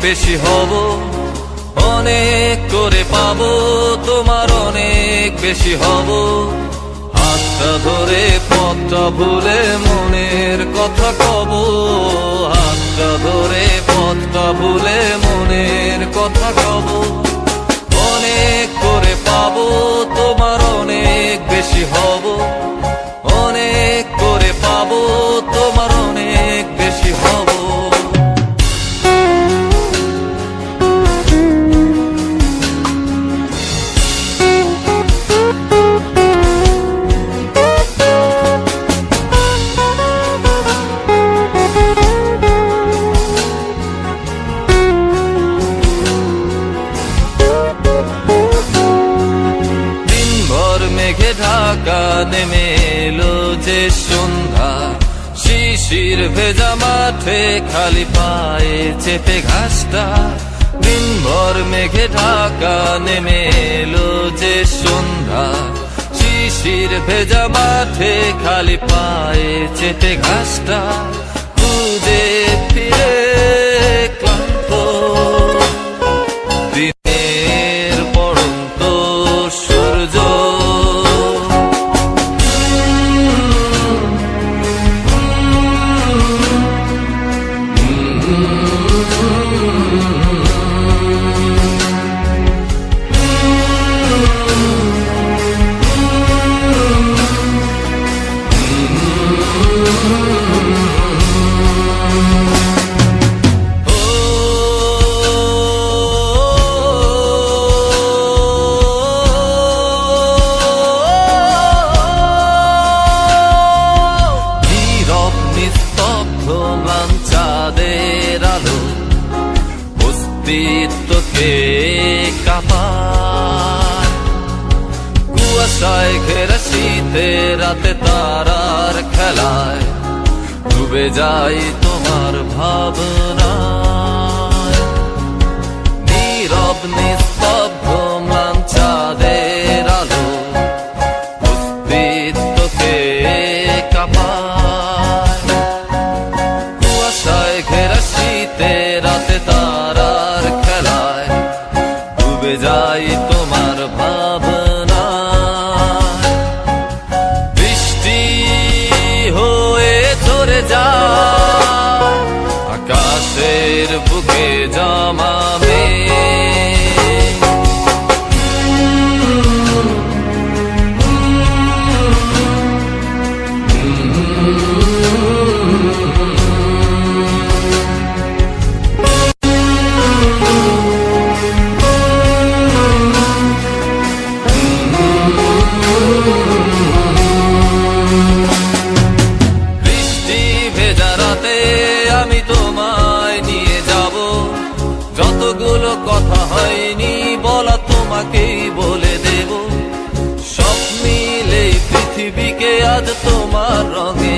বেশি হব, অনেক করে পাব, তোমার অনেক বেশি হব। হাতটা ধরে, পথটা ভুলে মনের কথা কব। হাতটা ধরে, পথটা ভুলে মনের কথা কব। অনেক করে পাবো, তোমার অনেক বেশি হব। মেঘে ঢাকা নেমে এলো যে সন্ধ্যা। শিশির ভেজা মাঠে খালি পায়ে চেপে ঘাসটা। দিনভর মেঘে ঢাকা নেমে এলো যে সন্ধ্যা। শিশির ভেজা মাঠে খালি পায়ে চেপে ঘাসটা। খুঁজে ফিরে অস্তিত্বকে কাপায় কুয়াশায় ঘেরা শীতে রাতে তারার খেলায় ডুবে যাই তোমার ভাবনা নীরব নিস্তব্ধ লাঞ্চাদের আলো অস্তিত্বকে কাপায় ডুবে যাই তোমার আজ তোমার রঙে